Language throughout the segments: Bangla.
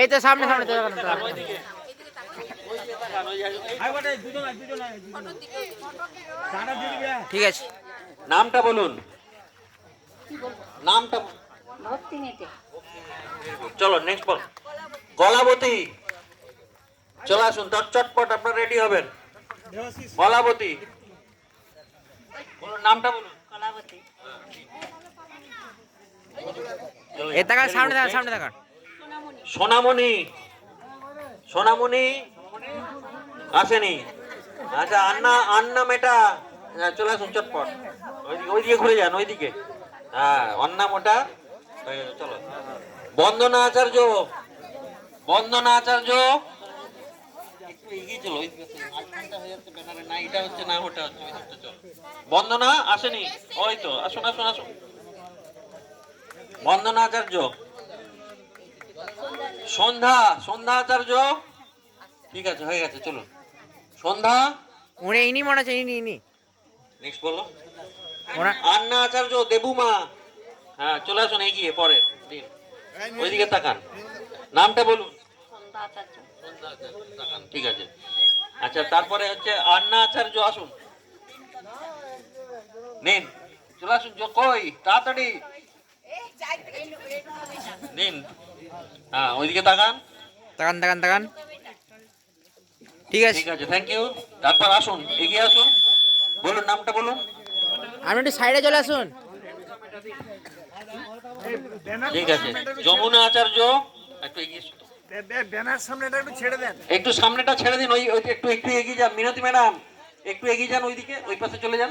এই তো সামনে সামনে তো ঠিক আছে। নামটা বলুন। নামটা চলো নেক্সট বল। গলাবতী। চলে আসুন চটপট আপনার রেডি হবেন। গলাবতী। বলুন নামটা বলুন। কলাবতী এই তাকান সামনে সোনামণি। সোনামণি। আসেনি। আচ্ছা আন্না আন্না মেটা চলে আসুন, চটপট। ওইদিকে ঘুরে যান, ওইদিকে। হ্যাঁ অন্না মোটা। চলো। বন্দনা আচার্য। বন্দনা আচার্য। বন্দনা, আসেনি। ওই তো, আসুন আসুন আসুন। বন্দনা আচার্য সন্ধ্যা সন্ধ্যা আচার্য ঠিক আছে হয়ে গেছে চলুন। সন্ধ্যা। উনি ইনি মনে হচ্ছে ইনি ইনি। নেক্সট বলো। আন্না আচার্য দেবুমা। হ্যাঁ চলে আসুন এগিয়ে পরে। ওইদিকে তাকান। নামটা বলুন। ঠিক আছে। আচ্ছা তারপরে হচ্ছে আন্না আচার্য আসুন। নিন। চলে আসুন জ- কই? তাড়াতাড়ি। নিন। হ্যাঁ ওইদিকে তাকান। তাকান তাকান তাকান। ঠিক আছে। ঠিক আছে থ্যাংক ইউ তারপর আসুন এগিয়ে আসুন। বলুন নামটা বলুন। আপনি একটু সাইডে চলে আসুন। ঠিক আছে। যমুনা আচার্য একটু এগিয়ে ব্যানার সামনেটা একটু ছেড়ে দেন। একটু সামনেটা ছেড়ে দিন ওই ওই একটু একটু এগিয়ে যান। মিনতি ম্যাডাম একটু এগিয়ে যান ওইদিকে ওই পাশে চলে যান।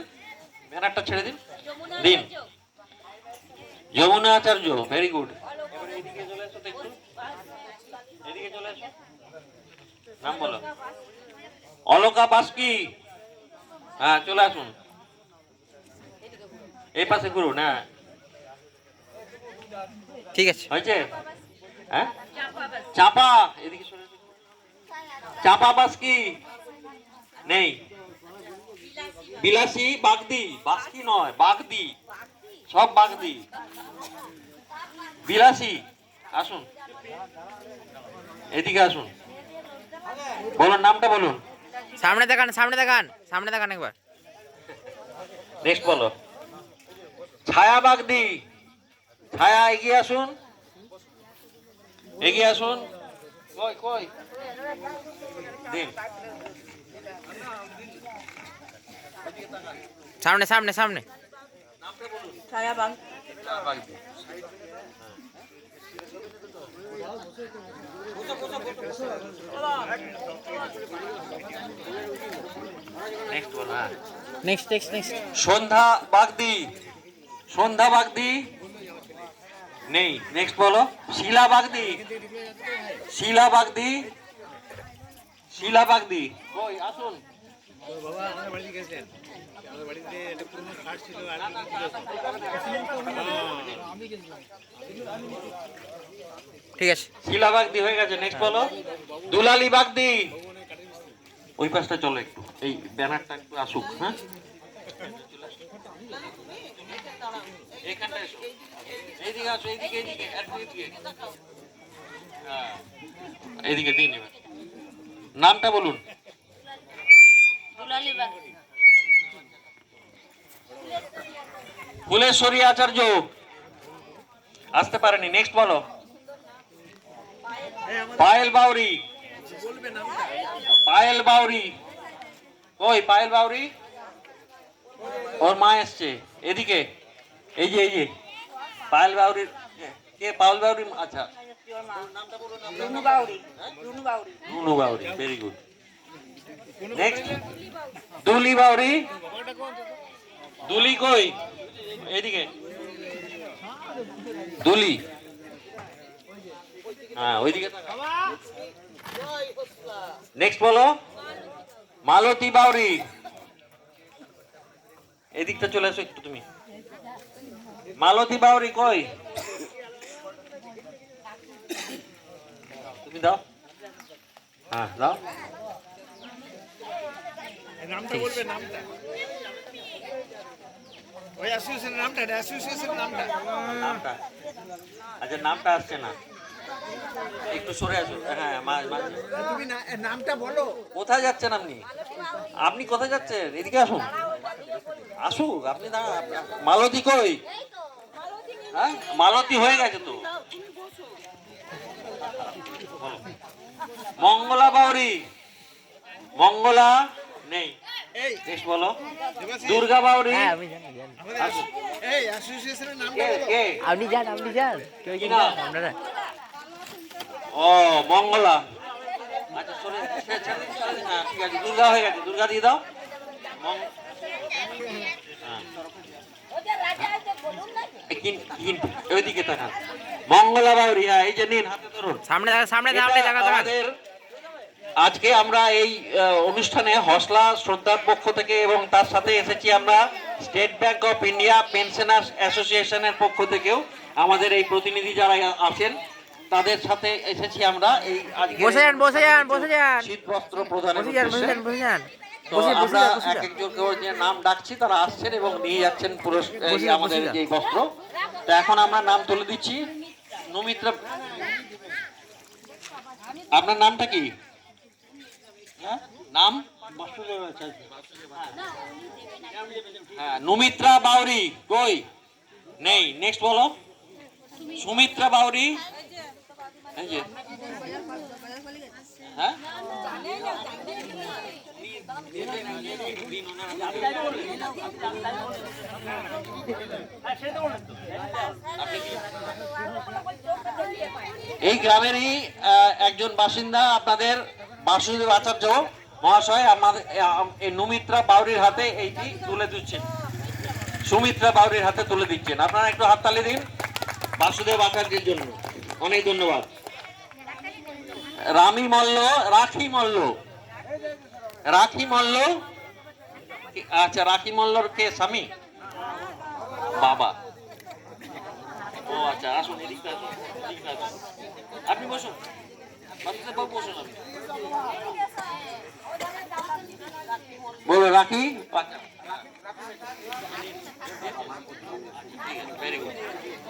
ব্যানারটা ছেড়ে দিন। দিন। যমুনা আচার্য ভেরি গুড নাম বলো। অলকা বাস্কি। হ্যাঁ চলে আসুন। এই পাশে ঘুরুন হ্যাঁ। ঠিক আছে। হয়েছে? হ্যাঁ? চাপা এদিকে চাপা বাসকি। নেই। বিলাসী বাগদি। বাসকি নয় বাগদি। সব বাগদি বিলাসী আসুন। এদিকে আসুন। বলুন নামটা বলুন। সামনে দেখান সামনে দেখান সামনে দেখান একবার। নেক্সট বলো। ছায়া বাগদি ছায়া এগিয়ে আসুন। এগিয়ে আসুন। কই কই? দিন। সামনে সামনে সামনে। ছায়া বাগদি নেক্সট হ্যাঁ next next next Sandhya Bagdi. Sandhya Bagdi. নেই নেক্সট বলো। শিলা বাগদি। শিলা বাগদি। শিলা বাগদি। কই আসুন বাবা আমাদের বাড়িতে গেছেন। আমাদের বাড়িতে একটা পুরনো খাট ছিল আর ঠিক আছে। শিলা বাগদি হয়ে গেছে। নেক্সট বলো। দুলালি বাগদি। ওই পাশটা চলো একটু। এই ব্যানারটা একটু আসুক হ্যাঁ? এসো। এইদিকে আসো এইদিকে এইদিকে এইদিকে হ্যাঁ। এইদিকে দিন এবার নামটা বলুন। ফুলেশ্বরী আচার্য। আসতে পারেনি নেক্সট বলো। পায়েল বাউরি। পায়েল বাউরি। ওই পায়েল বাউরি? ওর মা এসছে এদিকে। এই যে এই যে। পায়েল বাউরির কে? পায়েল বাউরি আচ্ছা। Runu Bauri Runu Bauri. Very good Duli Bauri. দুলি কই? এদিকে দুলি। হ্যাঁ ওইদিকে নেক্সট বলো। মালতী বাউরি। এদিকটা চলে আসো একটু তুমি। মালতী বাউরি কই? তুমি দাও। হ্যাঁ দাও। নামটা বলবে নামটা। ওই অ্যাসোসিয়েশনের নামটা অ্যাসোসিয়েশনের নামটা। নামটা? আচ্ছা নামটা আসছে না। একটু সরে আসুন হ্যাঁ তুমি নামটা বলো। কোথায় যাচ্ছেন আপনি? আপনি কোথায় যাচ্ছেন? এদিকে আসুন। আসুক আপনি না মালতী কই? হ্যাঁ মালতী হয়ে গেছে তো। মঙ্গলা বাউরি। মঙ্গলা নেই। এই বেশ বলো। দুর্গা বাউরি হ্যাঁ আমি জানি জানি। আমাদের অ্যাসো- এই অ্যাসোসিয়েশনের নামটা কে আপনি যান আপনি যান। কেউ কি কি আপনারা ও মঙ্গলা। আচ্ছা সরে। হ্যাঁ, ঠিক আছে দুর্গা হয়ে গেছে দুর্গা দিয়ে দাও। মং- হ্যাঁ। মঙ্গলা বাউরি হ্যাঁ এই যে নিন হাতে ধরুন। সামনে সামনে সামনে দেখা দেখা আজকে আমরা এই অনুষ্ঠানে হসলা শ্রদ্ধার পক্ষ থেকে এবং তার সাথে এসেছি আমরা State Bank of India pensioners অ্যাসোসিয়েশনের পক্ষ থেকেও আমাদের এই প্রতিনিধি যারা আছেন তাদের সাথে এসেছি আমরা এই আজকে বসে যান বসে যান বসে যান। শীত বস্ত্র প্রদানের উদ্দেশ্যে। বসে যান। আমরা এক একজনকে যে নাম ডাকছি তারা আসছেন এবং নিয়ে যাচ্ছেন পুরস্কার আমাদের যে বস্ত্র। তো এখন আমরা নাম তুলে দিচ্ছি। নমিত্রা আপনার নামটা কি? নাম? হ্যাঁ নমিত্রা বাউরি, কই? নেই নেক্সট বলো। সুমিত্রা বাউরি। এই হ্যাঁ? এই গ্রামেরই একজন বাসিন্দা আপনাদের বাসুদেব আচার্য মহাশয়, আমাদের এই নুমিত্রা বাউরির হাতে এইটি তুলে দিচ্ছেন। সুমিত্রা বাউরির হাতে তুলে দিচ্ছেন। আপনারা একটু হাততালি দিন। বাসুদেব আচার্যের জন্য। অনেক ধন্যবাদ। রামি মল্ল, রাখি মল্ল। রাখি মল্ল? আচ্ছা রাখি মল্লর কে, স্বামী? বাবা। ও আচ্ছা আসুন আসুন আপনি বসুন। বাবু বসুন, আপনি। বলো, রাখি?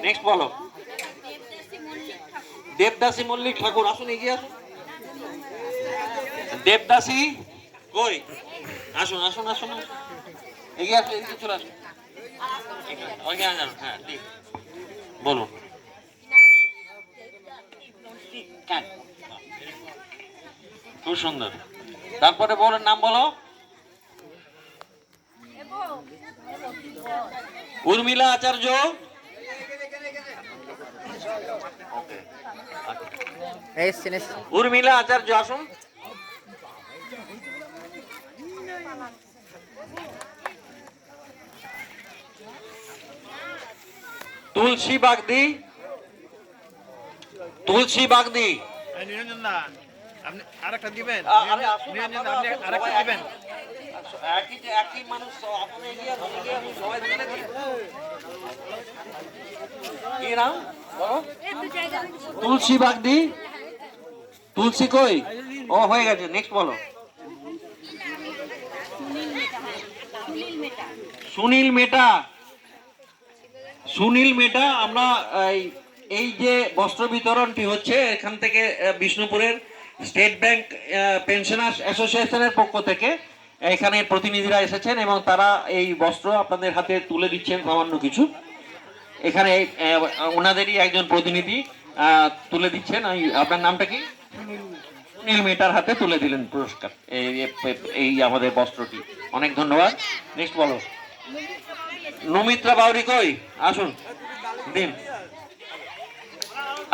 নেক্সট বলো। দেবদাসী মল্লিক ঠাকুর, আসুন এগিয়ে আসুন। দেবদাসী কই? আসুন আসুন আসুন। এগিয়ে আসুন, এদিকে চলে আসুন। হ্যাঁ ঠিক। বলুন খুব সুন্দর। তারপরে বলেন নাম বলো? উর্মিলা আচার্য। উর্মিলা আচার্য আসুন। তুলসী বাগদি। তুলসী বাগদি। আপনি আরেকটা দিবেন? আরেকটা দিবেন? একই একই মানুষ আপনি এগিয়ে আসুন, সবাই মিলে ধরে। কি নাম? তুলসী বাগদি? তুলসী কই? ও হয়ে গেছে নেক্সট বলো। সুনীল মেটা সুনীল মেটা আমরা এই এই যে বস্ত্র বিতরণটি হচ্ছে এখান থেকে বিষ্ণুপুরের স্টেট ব্যাংক পেনশনার্স অ্যাসোসিয়েশনের পক্ষ থেকে এখানে প্রতিনিধিরা এসেছেন এবং তারা এই বস্ত্র আপনাদের হাতে তুলে দিচ্ছেন সামান্য কিছু। এখানে ওনাদেরই একজন প্রতিনিধি তুলে দিচ্ছেন। আপনার নামটা কি? সুনীল মেটার হাতে তুলে দিলেন পুরস্কার। এই আমাদের বস্ত্রটি। অনেক ধন্যবাদ। নেক্সট বলো। নমিত্রা বাউরি কই? আসুন। দিন।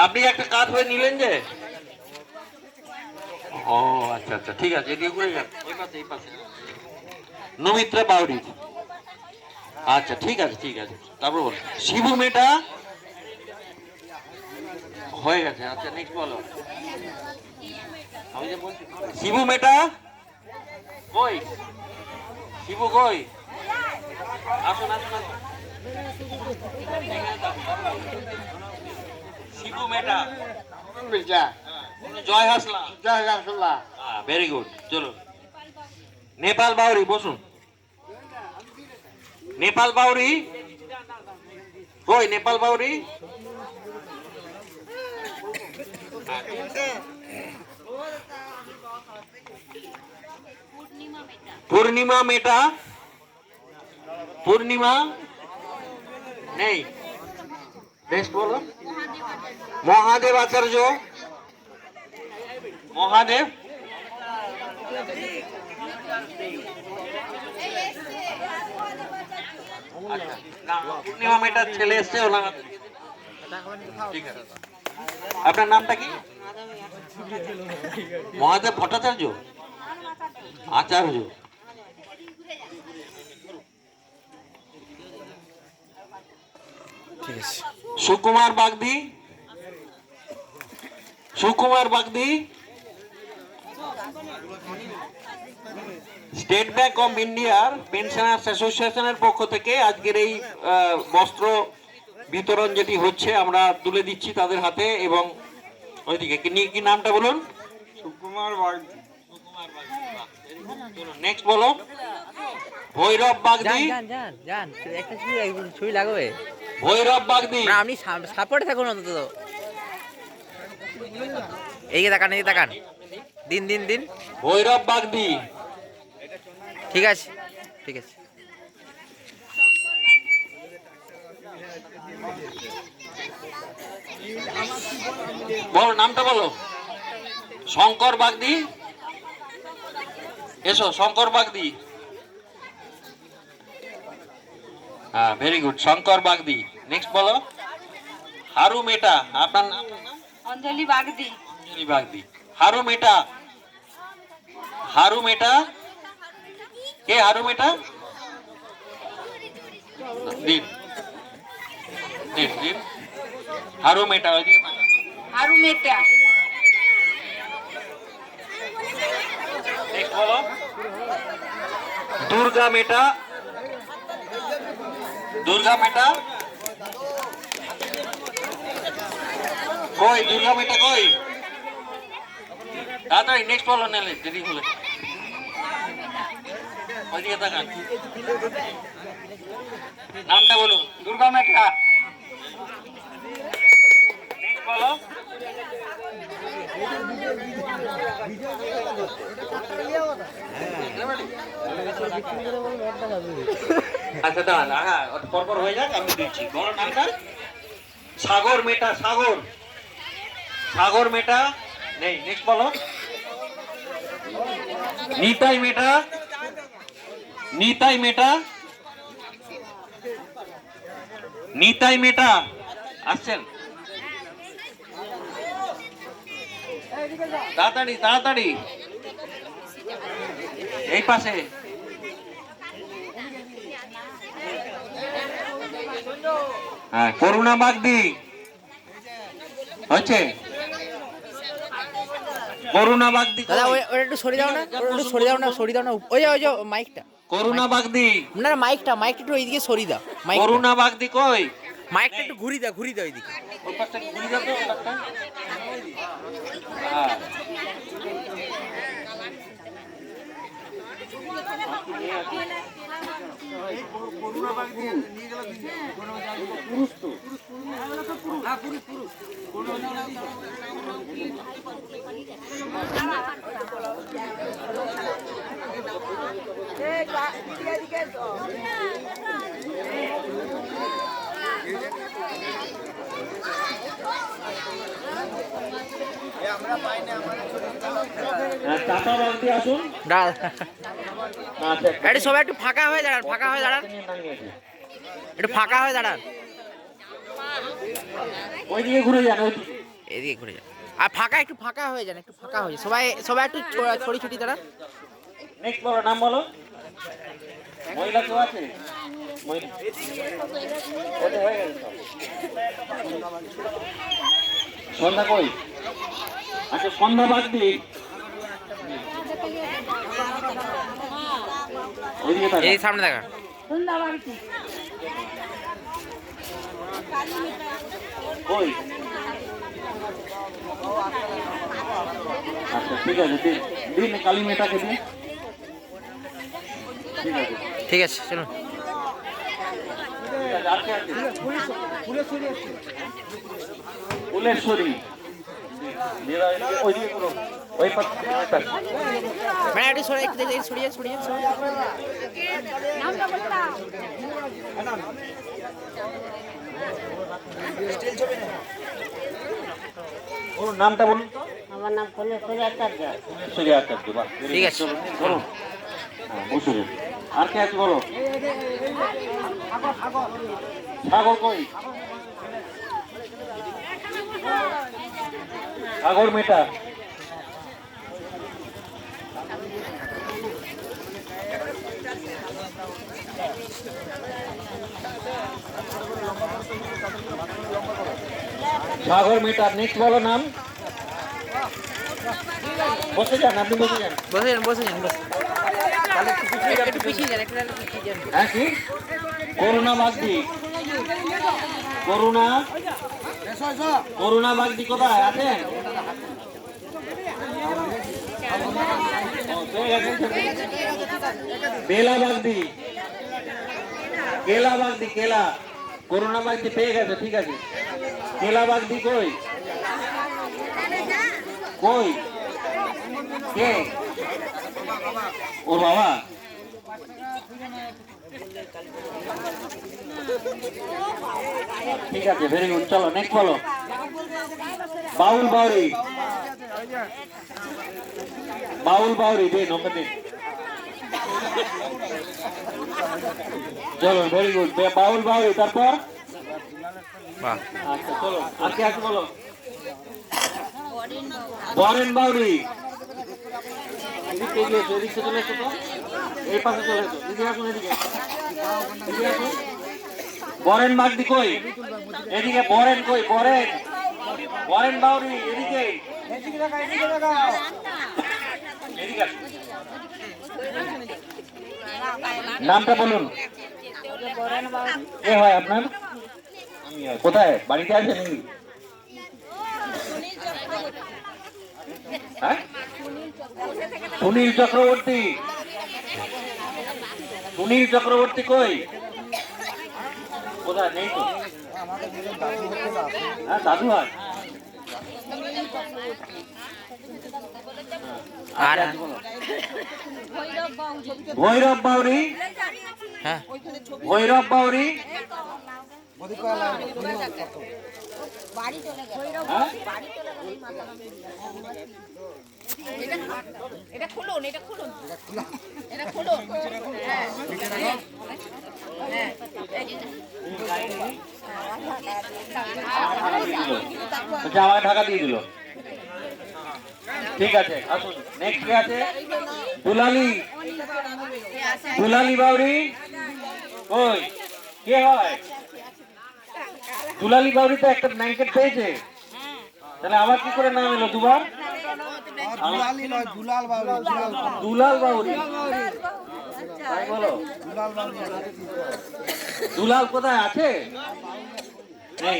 আপনি একটা কাজ হয়ে নিলেন যে ও আচ্ছা আচ্ছা ঠিক আছে, এদিকে ঘুরে যান। ওই পাশে নমিত্রা বাউরি আচ্ছা ঠিক আছে ঠিক আছে। তারপর বল। শিবু মেটা হয়ে গেছে আচ্ছা নেক্সট বলো। শিবু মেটা কই? শিবু কই? আসুন আসুন শিবু মেটা জয় হাসলা। জয় রাসুল্লাহ ভেরি গুড চলো। নেপাল বাউরি বসুন। নেপাল বাউরি? কই নেপাল বাউরি? পূর্ণিমা মেটা। পূর্ণিমা? নেই। নেক্সট বলো। মহাদেব আচার্য। মহাদেব। আচ্ছা, পূর্ণিমা মেটার ছেলে এসছে ওনার ঠিক আছে। আপনার নামটা কি? Mahadev Bhattacharya? Acharya. Sukumar Bagdi. Sukumar Bagdi. State Bank of ইন্ডিয়ার পেনশনার্স অ্যাসোসিয়েশনের পক্ষ থেকে আজকের এই বস্ত্র বিতরণ যেটি হচ্ছে আমরা তুলে দিচ্ছি তাদের হাতে এবং ওইদিকে কি কি নামটা বলুন? সুকুমার নেক্সট বলো। ভৈরব বাগদি। যান একটা ছবি ছবি লাগবে। ভৈরব বাগদি। না আপনি সাপোর্টে থাকুন অন্তত। এইকে তাকান এইকে তাকান। দিন দিন দিন। ভৈরব বাগদি। ঠিক আছে ঠিক আছে। বলো নামটা বলো। শঙ্কর বাগদি। এসো শঙ্কর বাগদি। হ্যাঁ very good Shankar Bagdi. Next বলো। হারু মেটা আপনার নাম? অঞ্জলি বাগদি। অঞ্জলি বাগদি। হারু মেটা হারু মেটা কে হারু মেটা দিন। দিন দিন। হারু মেটা ওইদিকে তাকান। হারু মেটা নেক্সট বলো। দুর্গা মেটা দুর্গা মেটা কই দুর্গা মেটা কই? তাড়াতাড়ি নেক্সট বলো নেলে দেরি হলে ওইদিকে নামটা বলুন। দুর্গা মেটা আচ্ছা হ্যাঁ ওটা পরপর হয়ে যাক, আমি দিচ্ছি। সাগর মেটা, সাগর। সাগর মেটা, নেই, নেক্সট বলো। নিতাই মেটা। নিতাই মেটা? নিতাই মেটা? আসছেন। তাড়াতাড়ি তাড়াতাড়ি। এই পাশে। হ্যাঁ করুণা বাগদি। হচ্ছে করুণা বাগদি দাদা ওই ওটা একটু সরিয়ে দাও না একটু সরিয়ে দাও না সরিয়ে দাও না ওই যে ওই যে মাইকটা। করুণা বাগদি না না মাইকটা মাইকটা একটু এইদিকে সরিয়ে দাও মাইক করুণা বাগদি কই? মাইকটা একটু ঘুরিয়ে দাও ঘুরিয়ে দাও এইদিকে ওই পাশটা ঘুরিয়ে দাও তো ওই পাশটা। হ্যাঁ। হ্যাঁ, টাটা বাগদি আসুন। আচ্ছা একটু সবাই একটু ফাঁকা হয়ে দাঁড়ান ফাঁকা হয়ে দাঁড়ান। একটু ফাঁকা হয়ে দাঁড়ান। ওইদিকে ঘুরে যান এদিকে ঘুরে যান। আর ফাঁকা একটু ফাঁকা হয়ে যান একটু ফাঁকা হয়ে সবাই সবাই একটু ছড়ি ছড়ি দাঁড়ান। নেক্সট বলো নাম বলো। মহিলা কেউ আছে। সন্ধ্যা কই? আচ্ছা সন্ধ্যা বাদ দি ওইদিকে তাকা। এই সামনে দেখা। কই আচ্ছা ঠিক আছে দিন কালী মেয়েটাকে দিন। ঠিক আছে। চলুন? ফুলেশ্বরী। ওইদিকে করো ওই। ম্যাডাম সরে একটু সরিয়ে সরিয়ে সরিয়ে নামটা বলুন আমার নাম ফুলেশ্বরী আচার্য বাহ ঠিক আছে। বলুন। হ্যাঁ বসুন আর কে আছে বলো? সাগর কই? সাগর মেটা। সাগর মেটা নেক্সট বলো নাম। বসে যান আপনি বসে যান। বসে যান বসে যান একটু পিছিয়ে যান, হ্যাঁ কি? করুণা বাগদি। করুণা? করুণা বাগদি কোথায়? আছেন? বেলা বাগদি। কেলা বাগদি কেলা। করুণা বাগদি পেয়ে গেছে, ঠিক আছে? কেলা বাগদি কই? কই? কে? ওর বাবা? ঠিক আছে ভেরি গুড চলো নেক্সট বলো। বাউল বাউরি। বাউল বাউরি দিন ওকে দিন চলো ভেরি গুড বাউল বাউরি তারপর? আচ্ছা চলো আর কে আছে বলো? বরেন বাউরি। এদিকে এগিয়ে এদিকে চলে এসো তো। এই পাশে চলে এসো। এদিকে আসুন এদিকে এদিকে আসুন। বরেন বাগদি কই? এদিকে বরেন কই? বরেন। বরেন বাউরি এদিকে। এদিকে আসুন। নামটা বলুন। হয় আপনার? কোথায়? বাড়িতে আছে নাকি হ্যাঁ? সুনীল চক্রবর্তী। সুনীল চক্রবর্তী কই? কোথায়? নেই তো। হ্যাঁ দাদু হয় আর ভৈরব বাউরি। হ্যাঁ। ভৈরব বাউরি। হ্যাঁ? এটা খুলুন এটা খুলুন। এটা খুলুন। বলছে আমাকে ঢাকা দিয়ে দিল। ঠিক আছে আসুন। নেক্সট কে আছে? দুলালি। দুলালি বাউরি ওই কে হয়? দুলালি বাউরি তো একটা ব্ল্যাঙ্কেট পেয়েছে? তাহলে আবার কি করে নাম এলো দুবার? দুলাল বাউরি বলো। দুলাল কোথায় আছে? নেই।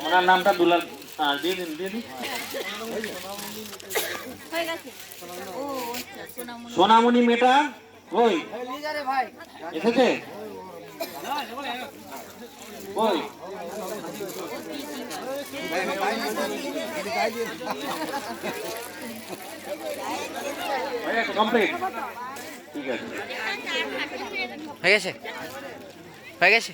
ওনার নামটা দুলাল হ্যাঁ, দিয়ে দিন দিয়ে দিন। সোনামণি। মেটা কই? এসেছে? কই? কমপ্লিট ঠিক আছে। হয়ে গেছে? হয়ে গেছে